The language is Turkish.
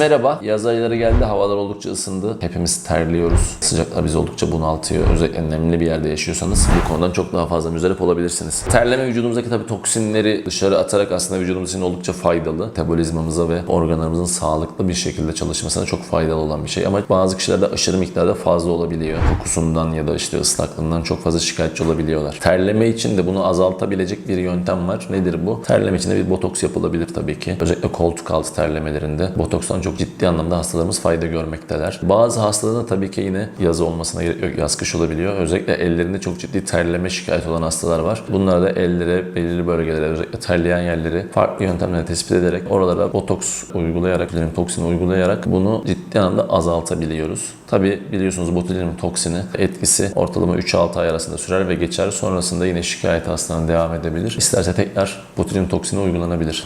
Merhaba, yaz ayları geldi, havalar oldukça ısındı. Hepimiz terliyoruz. Sıcaklar bizi oldukça bunaltıyor. Özellikle nemli bir yerde yaşıyorsanız bu konudan çok daha fazla müzdarip olabilirsiniz. Terleme vücudumuzdaki tabii toksinleri dışarı atarak aslında vücudumuz için oldukça faydalı. Metabolizmamıza ve organlarımızın sağlıklı bir şekilde çalışmasına çok faydalı olan bir şey. Ama bazı kişilerde aşırı miktarda fazla olabiliyor. Kokusundan ya da işte ıslaklığından çok fazla şikayetçi olabiliyorlar. Terleme için de bunu azaltabilecek bir yöntem var. Nedir bu? Terleme için de bir botoks yapılabilir tabii ki. Özellikle koltuk altı terlemelerinde botokstan ciddi anlamda hastalarımız fayda görmekteler. Bazı hastaların da tabii ki yine yazı olmasına gerek yok. Yaz kış olabiliyor. Özellikle ellerinde çok ciddi terleme şikayeti olan hastalar var. Bunlar da ellere, belirli bölgelere, özellikle terleyen yerleri farklı yöntemlerle tespit ederek oralara botoks uygulayarak, botulinum toksini uygulayarak bunu ciddi anlamda azaltabiliyoruz. Tabii biliyorsunuz botulinum toksini etkisi ortalama 3-6 ay arasında sürer ve geçer. Sonrasında yine şikayet hastanın devam edebilir. İsterse tekrar botulinum toksini uygulanabilir.